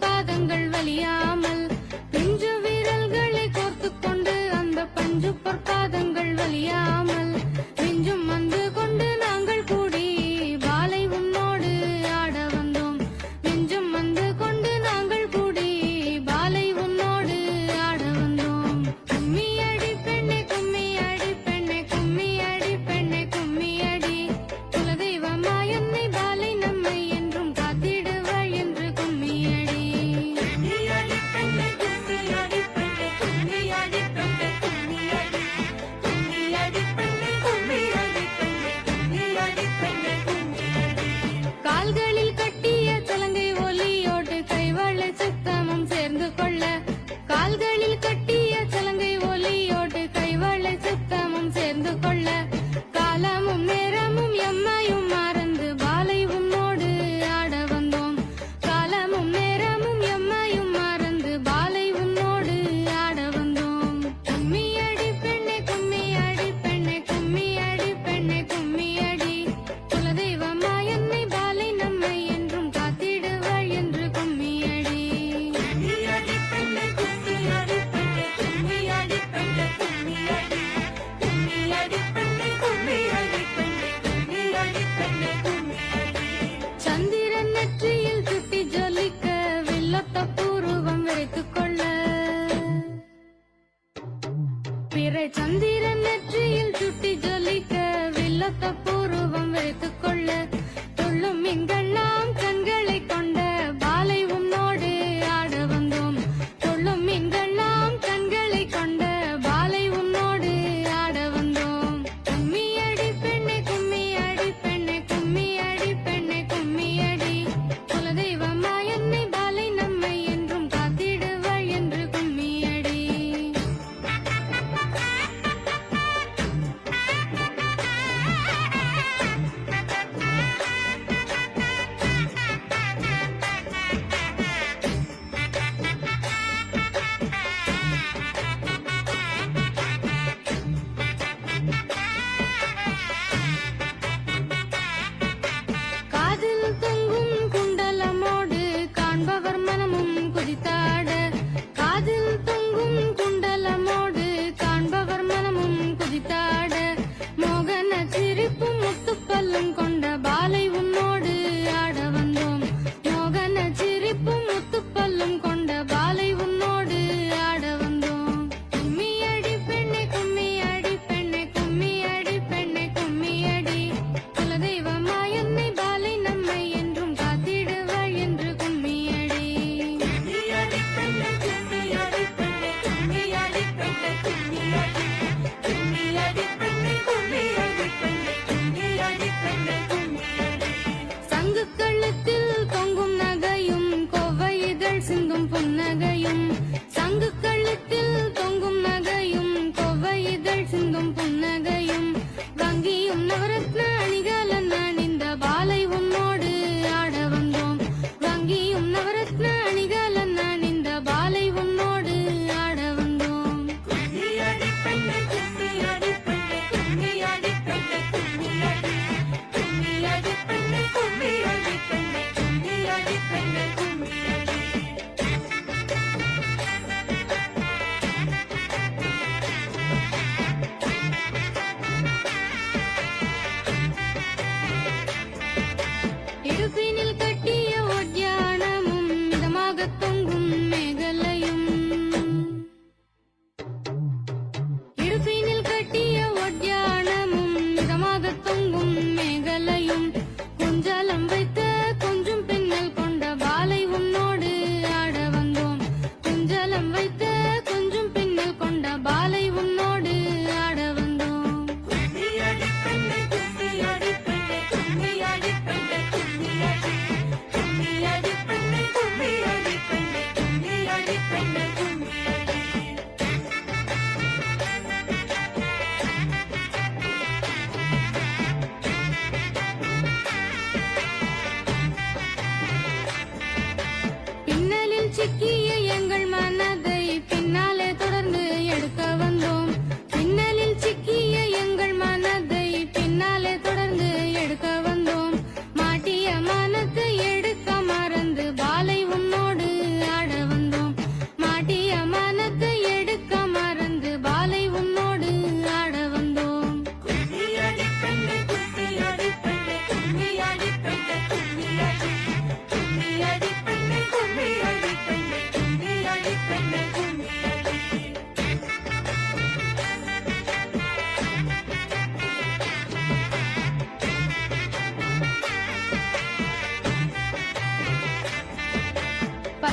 பாதங்கள் வலியாமல் பிஞ்சு விரல்களை கோர்த்து கொண்டு அந்த பஞ்சு பொற்பாதங்கள் வலியாமல் நிற சந்திரன் நெற்றியில் சுட்டி சிந்தும் புன்ன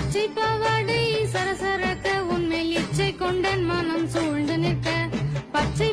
பச்சை பாவாடை சரசரக்க உன்னை இச்சை கொண்டன் மனம் சூழ்ந்து நிற்க. பச்சை